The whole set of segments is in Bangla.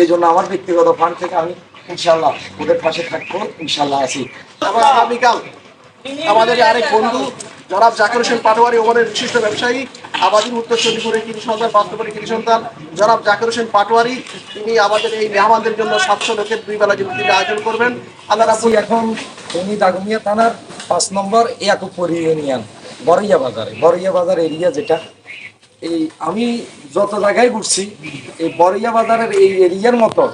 এই জন্য আমার ব্যক্তিগত ফান্ড থেকে আমি ইনশাল্লাহ ওদের পাশে থাকব ইনশাল্লাহ আছি। আগামীকাল আমাদের আরেক বন্ধু জনাব জাকির হোসেন পাটোয়ারি ওমানের বিশিষ্ট ব্যবসায়ী আবাদির উত্তর চণ্ডীপুরের কৃষি সন্তান বাস্তবের কৃষি সন্তান। জনাব জাকির হোসেন পাটোয়ারি, তিনি আমাদের এই মেহমানদের জন্য সাতশো লোকের দুই বেলা তিনি আয়োজন করবেন। আল্লাহ রাবুল এখন উনি দাগমিয়া থানার পাঁচ নম্বর ইয়াকুবপুরি ইউনিয়ন বড়ইয়া বাজারে। বড়ইয়া বাজার এরিয়া যেটা এই আমি যত জায়গায় ঘুরছি, এই বরিয়া বাজারের এই এরিয়ার মতো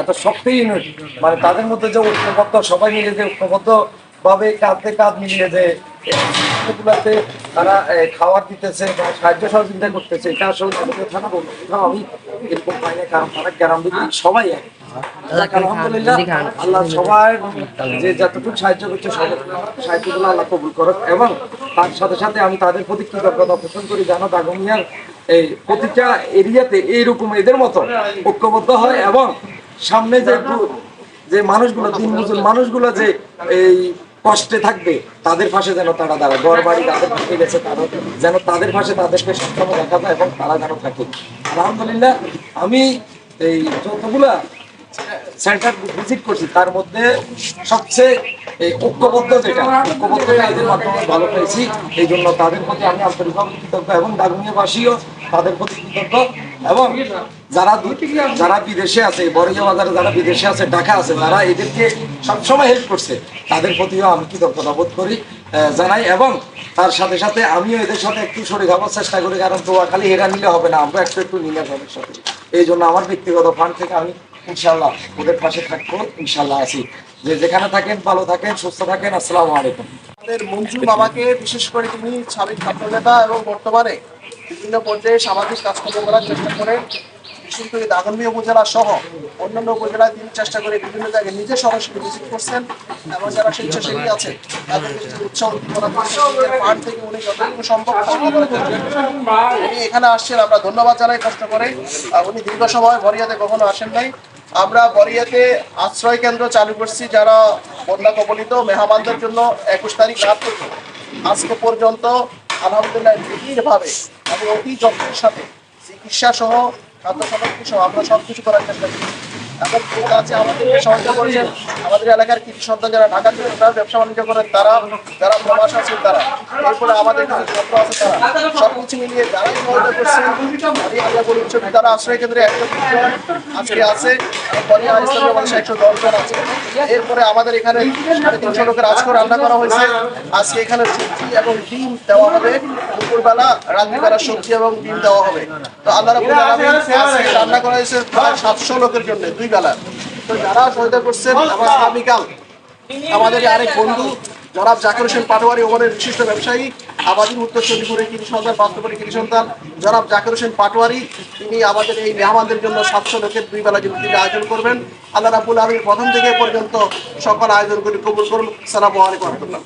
এত শক্ত ইউনিট মানে তাদের মধ্যে যে ঐক্যবদ্ধ, সবাই মিলে যে ঐক্যবদ্ধভাবে কাঁধে কাঁধ মিলিয়ে যে গুলাতে তারা খাবার দিতেছে বা সাহায্য সহযোগিতা করতেছে, এটা আসলে আমি এরকম পাই না কারণ তারা গ্রাম সবাই এক। আলহামদুলিল্লাহ আল্লাহ সবার যে যতটুকু সাহায্য করছে সাহায্যগুলো আল্লাহ কবুল করুক এবং তার সাথে সাথে আমি তাদের প্রতি কৃতজ্ঞতা পোষণ করি যেন দাগমিয়ার এই প্রতিটা এরিয়াতে এইরকম এদের মতো ঐক্যবদ্ধ হয় এবং সামনে যে যে মানুষগুলো দিন মজুর মানুষগুলো যে এই কষ্টে থাকবে তাদের পাশে যেন তারা দাঁড়ায়। ঘর বাড়ি তাদের পাশে গেছে তারা যেন তাদের পাশে তাদেরকে সক্ষম দেখা যায় এবং তারা যেন থাকে। আলহামদুলিল্লাহ আমি এই যতগুলা সেন্টার ভিজিট করছি, তার মধ্যে সবচেয়ে ঐক্যবদ্ধ যেটা এদের মাধ্যমে ভালো পেয়েছি, এই জন্য তাদের প্রতি আমি আন্তরিকভাবে কৃতজ্ঞ এবং তাদের প্রতি কৃতজ্ঞ এবং যারা যারা বিদেশে আছে, বড়িয়া বাজারে যারা বিদেশে আছে, ঢাকা আছে যারা এদেরকে সবসময় হেল্প করছে, তাদের প্রতিও আমি কৃতজ্ঞতা বোধ করি জানাই এবং তার সাথে সাথে আমিও এদের সাথে একটু সরে খাবার চেষ্টা করি, কারণ তো খালি এরা নিলে হবে না, আমরা একটু একটু নিলে সাথে এই জন্য আমার ব্যক্তিগত ফান্ড থেকে আমি ইনশাল্লাহ ওদের পাশে থাকব ইনশাল্লাহ আছি। যে যেখানে থাকেন, ভালো থাকেন, সুস্থ থাকেন, আসসালামু আলাইকুম। আমাদের মঞ্জু বাবাকে বিশেষ করে তিনি সাবেক ছাত্রনেতা এবং বর্তমানে বিভিন্ন পর্যায়ে সামাজিক কাজকর্ম করার চেষ্টা করেন। বিশেষ করে দাগনবী উপজেলা সহ অন্যান্য উপজেলায় তিনি চেষ্টা করে বিভিন্ন জায়গায় নিজে সরাসরি ভিজিট করছেন। এবং যারা স্বেচ্ছাসেবী আছে তাদেরকে উৎসাহ থেকে উনি যতটুকু সম্ভব। উনি এখানে আসছেন, আমরা ধন্যবাদ জানাই কষ্ট করে। উনি দীর্ঘ সময় বরিয়াতে কখনো আসেন নাই। আমরা বরিয়াতে আশ্রয় কেন্দ্র চালু করছি যারা বন্যা কবলিত মেহমানদের জন্য একুশ তারিখ রাত আজকে পর্যন্ত আলহামদুলিল্লাহ নিবিড়ভাবে এবং অতি যত্নের সাথে চিকিৎসা সহ খাদ্য সামগ্রী সহ আমরা সব কিছু করার চেষ্টা করি এবং এই কাজে আমাদেরকে সহায়তা করছেন। আমাদের এলাকার কৃষি সন্তান যারা ঢাকা থেকে তারা ব্যবসা বাণিজ্য করেন, তারা, যারা প্রবাস আছেন তারা, এরপরে আমাদের কিছু ছাত্র আছে তারা সব কিছু মিলিয়ে যারাই সহায়তা করছেন, আমি বিদ্যালয় আশ্রয় কেন্দ্রে জন আজকে আছে। এরপরে আমাদের এখানে সাড়ে তিনশো লোকের আজকে রান্না করা হয়েছে। আজকে এখানে সবজি এবং ডিম দেওয়া হবে। দুপুরবেলা রাত্রিবেলা সবজি এবং ডিম দেওয়া হবে। তো আল্লাহ রান্না করা হয়েছে প্রায় সাতশো লোকের জন্য, দুই বেলা। তো যারা সহায়তা করছেন এবং আগামীকাল আমাদের আরেক বন্ধু, জনাব জাকির হোসেন পাটোয়ারি ওমানের বিশিষ্ট ব্যবসায়ী। আবাদির উত্তর চণ্ডীপুরের কৃষি সন্তান বাস্তবের কৃষি সন্তান। জনাব জাকির হোসেন পাটোয়ারি, তিনি আমাদের এই মেহমানদের জন্য সাতশো লোকের দুই বেলা তিনি আয়োজন করবেন। আল্লাহ রাবুল আলমীর প্রথম থেকে পর্যন্ত সকল আয়োজন করে কবুল করুন। সালাম আলাইকুম রহমতুল্লাহ।